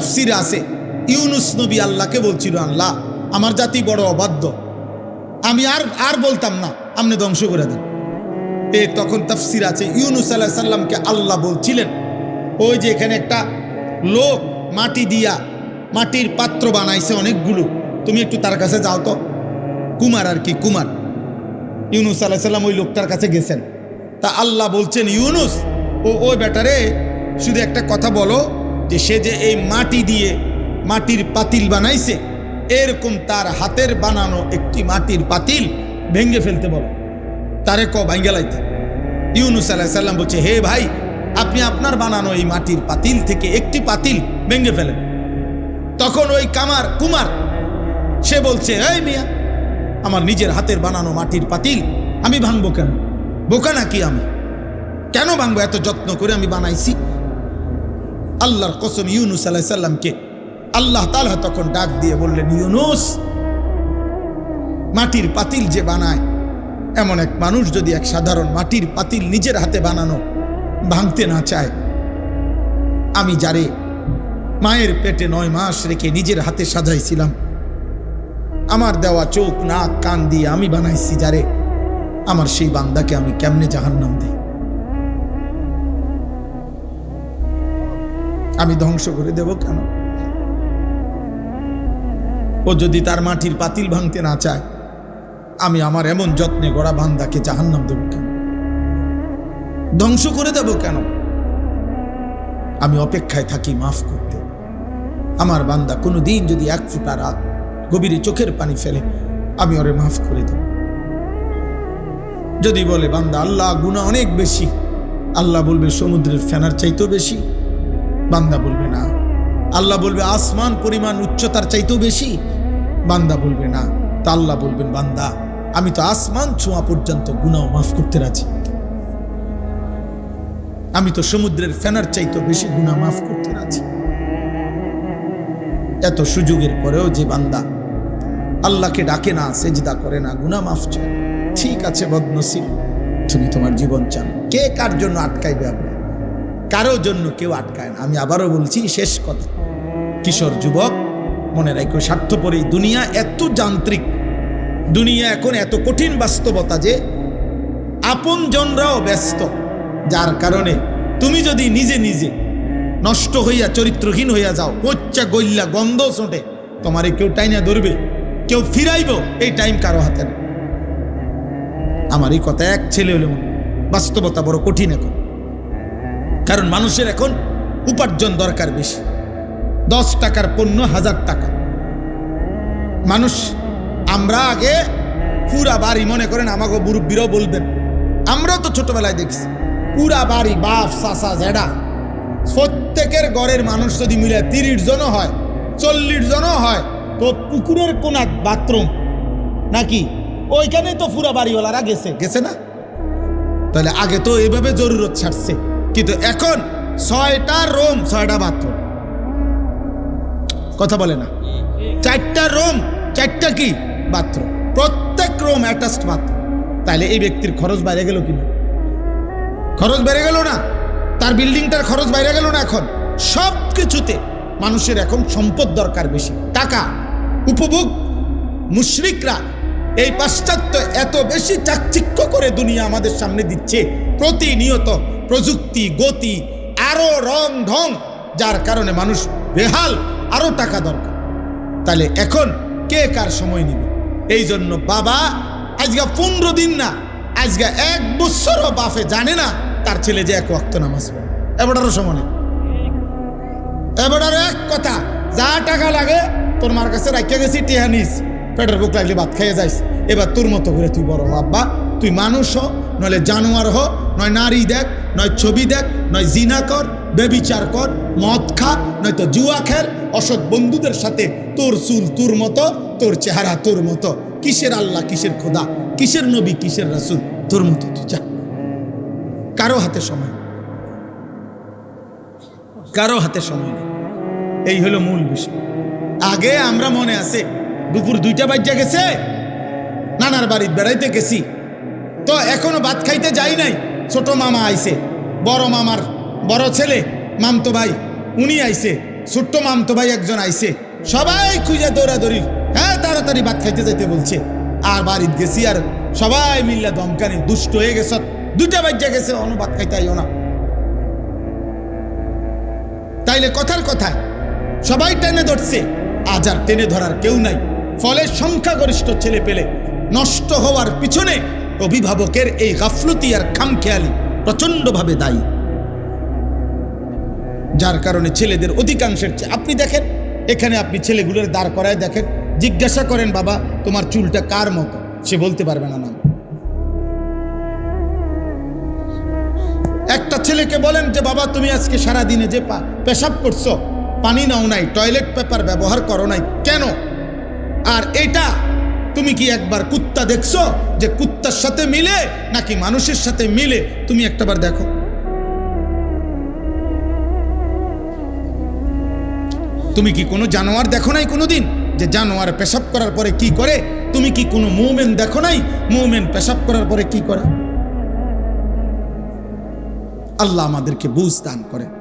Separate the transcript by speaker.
Speaker 1: তাফসিরে আছে, ইউনুস নবী আল্লাহকে বলছিল, আল্লাহ, আমার জাতি বড় অবাধ্য। আমি আর আর বলতাম না, আপনি ধ্বংস করে দেন। এ তখন তাফসির আছে, ইউনুস আল্লাহ সাল্লামকে আল্লাহ বলছিলেন, ওই যে এখানে একটা লোক মাটি দিয়া মাটির পাত্র বানাইছে অনেকগুলো, তুমি একটু তার কাছে যাও তো। কুমার আর কি, কুমার। ইউনুস আল্লাহ সাল্লাম ওই লোকটার কাছে গেছেন। তা আল্লাহ বলছেন, ইউনুস, ও ওই ব্যাটারে শুধু একটা কথা বলো যে সে যে এই মাটি দিয়ে মাটির পাতিল বানাইছে, এরকম তার হাতের বানানো একটি মাটির পাতিল ভেঙে ফেলতে বলো। তারে ক ভাঙ্গেলাইতে ইউনুস আলাহ সাল্লাম বলছে, হে ভাই, আপনি আপনার বানানো এই মাটির পাতিল থেকে একটি পাতিল ভেঙে ফেলেন। তখন ওই কামার, কুমার, সে বলছে, এই মিয়া, আমার নিজের হাতের বানানো মাটির পাতিল আমি ভাঙবো কেন? বোকা নাকি আমি? কেন ভাঙবো? এত যত্ন করে আমি বানাইছি। আল্লাহর কসম ইউনুস আলাহ সাল্লামকে আল্লাহ তালা তখন ডাক দিয়ে বললেন, ইউনুস, মাটির পাতিল যে বানায়, এমন এক মানুষ যদি এক সাধারণ মাটির পাতিল নিজের হাতে বানানো ভাঙতে না চায়, আমি যারে মায়ের পেটে নয় মাস রেখে নিজের হাতে সাজাইছিলাম, আমার দেওয়া চোখ, নাক, কান দিয়ে আমি বানাইছি যারে আমার সেই বান্দাকে আমি কেমনে জাহান্নাম দিই? আমি ধ্বংস করে দেব কেন? ও যদি তার মাটির পাতিল ভাঙতে না চায়, আমি আমার এমন যত্নে গড়া বান্দাকে জাহান্নাম দেব কেন? ধ্বংস করে দেব কেন? আমি অপেক্ষায় থাকি মাফ করতে। আমার বান্দা কোনো দিন যদি এক ফুটা রাত গভীরে চোখের পানি ফেলে, আমি ওরে মাফ করে দেব। যদি বলে, বান্দা, আল্লাহ গুণা অনেক বেশি। আল্লাহ বলবে, সমুদ্রের ফেনার চাইতেও বেশি। বান্দা বলবে না। আল্লাহ বলবে, আসমান পরিমাণ উচ্চতার চাইতেও বেশি। বান্দা বলবে না। তা আল্লাহ বলবেন, বান্দা, আমি তো আসমান ছোঁয়া পর্যন্ত গুনাও মাফ করতে রাজি। আমি তো সমুদ্রের ফেনার চাইতেও বেশি গুণা মাফ করতে রাজি। এত সুযোগের পরেও যে বান্দা আল্লাহকে ডাকে না, সেজদা করে না গুনা মাফ চায়। ঠিক আছে বদনসিব, তুমি তোমার জীবন চান। কে কার জন্য আটকাইবে আপনি? কারও জন্য কেউ আটকায় না। আমি আবারও বলছি, শেষ কথা। কিশোর যুবক, মনে রাখো, স্বার্থপর এই দুনিয়া এত যান্ত্রিক। দুনিয়া এখন এত কঠিন বাস্তবতা যে আপন জনরাও ব্যস্ত। যার কারণে তুমি যদি নিজে নিজে নষ্ট হইয়া, চরিত্রহীন হইয়া যাও, কোচ্চা গইল্লা গন্ধ ছোটে, তোমারে কেউ টাইনা ধরবে, কেউ ফিরাইব, এই টাইম কারও হাতে নেই। আমার এই কথা এক ছেলে হলে বাস্তবতা বড় কঠিন এখন। কারণ মানুষের এখন উপার্জন দরকার বেশি। দশ টাকার পণ্য হাজার টাকা। মানুষ আমরা আগে পুরা বাড়ি মনে করেন আমাকে মুরব্বীরাও বলবেন। আমরাও তো ছোটবেলায় দেখছি পুরা বাড়ি বাপ সাসা জেডা প্রত্যেকের ঘরের মানুষ যদি মিলে তিরিশ জনও হয় চল্লিশ জনও হয় তো পুকুরের কোন এক বাথরুম নাকি? ওইখানে তো পুরা বাড়িওয়ালারা গেছে। গেছে না? তাহলে আগে তো এভাবে জরুরত ছাড়ছে। কিন্তু এখন ছয়টা রুম, ছয়টা বাথরুম। কথা বলে না। চারটা রুম, চারটা কি? বাথরুম। প্রত্যেক রুম অ্যাটাচড বাথরুম তাহলে এই ব্যক্তির খরচ বাইরে গেল কিনা খরচ বেড়ে গেল না? তার বিল্ডিংটার খরচ বাইরে গেল না এখন? সব কিছুতে মানুষের এখন সম্পদ দরকার বেশি। টাকা। উপভোগ। মুশরিকরা এই পাশ্চাত্য এত বেশি চাকচিক্য করে দুনিয়া আমাদের সামনে দিচ্ছে। প্রতিনিয়ত প্রযুক্তি, গতি, আরও রং ঢং, যার কারণে মানুষ বেহাল, আরও টাকা দরকার। তাহলে এখন কে কার সময় নিবে? এই জন্য বাবা আজকে পনেরো দিন না আজকে এক বছরও বাফে জানে না তার ছেলে যে এক ওয়াক্ত নামাজ পড়ে। এবারও সময় নেই। এবার এক কথা, যা টাকা লাগে তোর মার কাছে রাখিয়া গেছি, টিহা নিস। পেটের বুক লাগলে ভাত খাইয়ে যাইস। এবার তোর মতো করে তুই বড় হ তুই মানুষ হ, নইলে জানোয়ার হ, নয় নারী দেখ, নয় ছবি দেখ, নয় জিনা কর, বেবিচার কর, মদ খা নয়তো জুয়া খেল, অসৎ বন্ধুদের সাথে তোর চুল তোর মতো, তোর চেহারা তোর মতো। কিসের আল্লাহ, কিসের খোদা, কিসের নবী, কিসের রাসুল, তোর মতো তুই যা। কারও হাতে সময় কারও হাতে সময় নেই। এই হলো মূল বিষয়। আগে আমরা মনে আছে দুপুর দুইটা বাজ্যা গেছে। নানার বাড়ির বেড়াইতে গেছি। তো এখনও ভাত খাইতে যাই নাই। ছোট মামা আইছে, বড় মামার বড় ছেলে, মামতো ভাই, উনি আইছে, ছোট্ট মামতো ভাই একজন আইছে। সবাই খুঁজে দৌড়াদৌড়ি হ্যাঁ তাড়াতাড়ি ভাত খাইতে যাইতে বলছে। আর বাড়িতে গেছি আর সবাই মিল্লা দমকানি, দুষ্ট হয়ে গেছ। দুটা বাজ্যা গেছে, অন্য ভাত খাইতে আইও না। তাইলে কথার কথা, সবাই টেনে ধরছে, আজ আর টেনে ধরার কেউ নাই। ফলে সংখ্যাগরিষ্ঠ ছেলে পেলে নষ্ট হওয়ার পিছনে অভিভাবকের এই গাফলতি আর খামখেয়ালি প্রচণ্ডভাবে দায়ী। যার কারণে ছেলেদের অধিকাংশের আপনি দেখেন, এখানে আপনি ছেলেগুলোর দাঁড় করায় দেখেন, জিজ্ঞাসা করেন, বাবা, তোমার চুলটা কার মতো? সে বলতে পারবে না নাম একটা ছেলেকে বলেন যে, বাবা, তুমি আজকে সারা দিনে যে পেশাব করছ, পানি নাও নাই, টয়লেট পেপার ব্যবহার করো নাই, কেন? আর এটা তুমি কি একবার কুত্তা দেখছ যে কুত্তার সাথে মিলে নাকি মানুষের সাথে মিলে? তুমি একটাবার দেখো। তুমি কি কোনো জানোয়ার দেখো নাই কোনোদিন? যে জানোয়ার পেশাব করার পরে কি করে? তুমি কি কোনো মুভমেন দেখো নাই? মুভমেন পেশাব করার পরে কি করে? আল্লাহ আমাদেরকে বুঝ দান করে